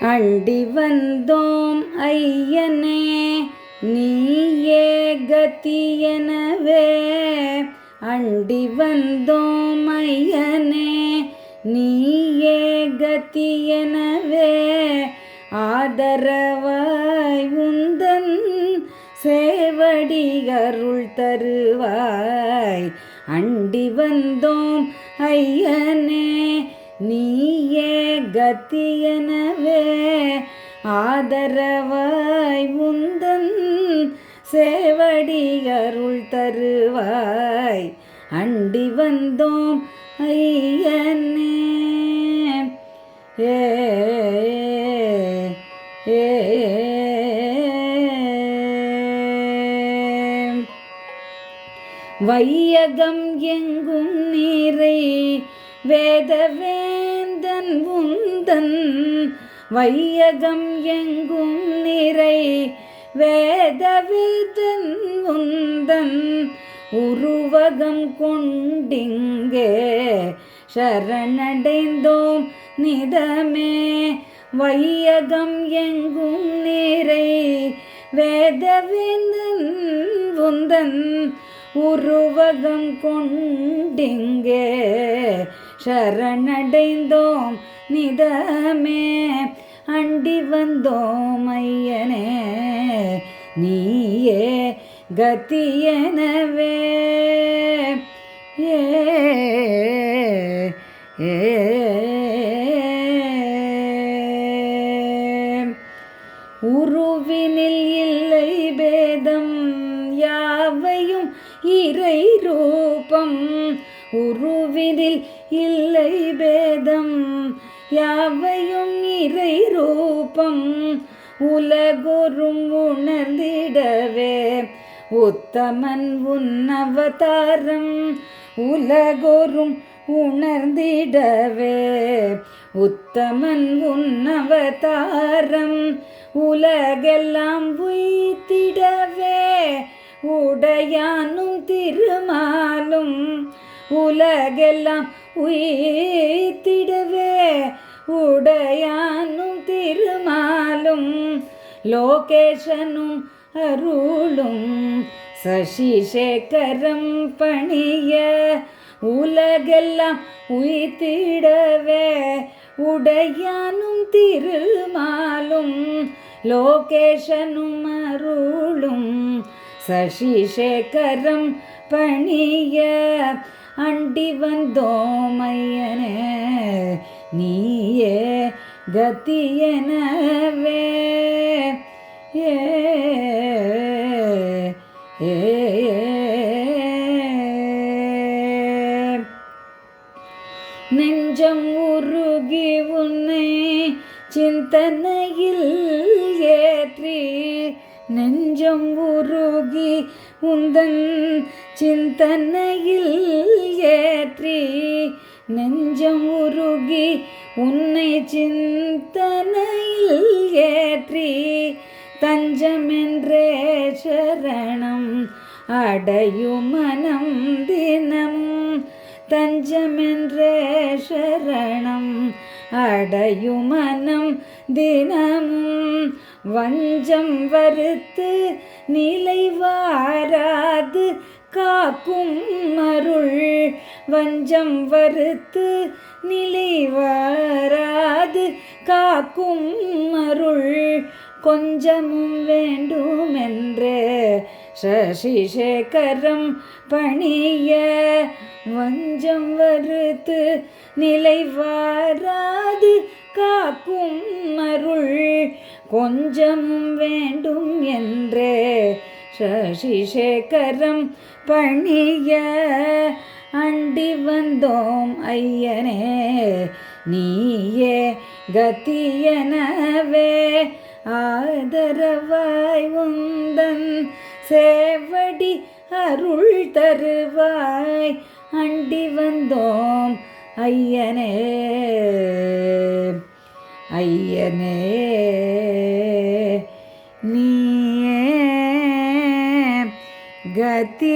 அண்டி வந்தோம் ஐயனே நீயே கத்தியனவே. அண்டி வந்தோம் ஐயனே நீயே கத்தியனவே. ஆதரவாய் உந்தன் சேவடி அருள் தருவாய். அண்டி வந்தோம் ஐயனே கத்தியனவே ஆதரவாய் உந்தன் சேவடிகருள் தருவாய். அண்டி வந்தோம் ஐயனே. ஏ ஏ. வையகம் எங்கும் நீரை வேதவே உந்தன் வையகம் எங்கும் நிறை வேதவேதன் உந்தன் உருவகம் கொண்டிங்கே சரணடைந்தோம் நிதமே. வையகம் எங்கும் நிறை வேதவேந்தன் உந்தன் உருவகம் கொண்டிங்கே சரணடைந்தோம். நிதமே அண்டி வந்தோம் ஐயனே. நீயே கத்தியனவே. ஏ உருவினில் இல்லை பேதம் யாவையும் இறை ரூபம் உருவினில் இல்லை பேதம் யாவையும் இறை ரூபம் உலகொரும் உணர்ந்திடவே. உத்தமன் உன்னவதாரம் உலகொரும் உணர்ந்திடவே. உத்தமன் உன்னவதாரம் உலகெல்லாம் உய்த்திடவே. உடையானும் திருமாலும் உலகெல்லாம் உயிர்த்திடவே உடையானும் திருமாலும் லோகேஷனும் அருளும் சசிசேகரம் பணிய உலகெல்லாம் உயிர்த்திடவே உடையானும் திருமாலும் லோகேஷனும் அருளும் சசிசேகரம் பணிய அண்டி வந்தோமையனே நீயே கத்தியனவே. ஏ நெஞ்சம் உருகி உன்னை சிந்தனையில் ஏற்றி நெஞ்சம் உருகி உந்தன் சிந்தனையில் ஏற்றி நெஞ்சம் உருகி உன்னை சிந்தனையில் ஏற்றி தஞ்சமென்றே சரணம் அடையும் மனம் தினமும் தஞ்சமென்றே சரணம் அடையும் மனம் தினமும் வஞ்சம் வறுத்து நிலை வாராது காக்கும் அருள். வஞ்சம் வறுத்து நிலை வாராது காக்கும் அருள். கொஞ்சமும் வேண்டுமென்றே சசிசேகரம் பணிய. வஞ்சம் வறுத்து நிலை வாராது காக்கும் அருள். கொஞ்சமும் வேண்டும் என்று சசிசேகரம் பணிய அண்டி வந்தோம் ஐயனே நீயே கத்தியனவே ஆதரவாய் உந்தன் சேவடி அருள் தருவாய் அண்டி வந்தோம் ஐயனே. ஐயனே நீயே கத்தியனவே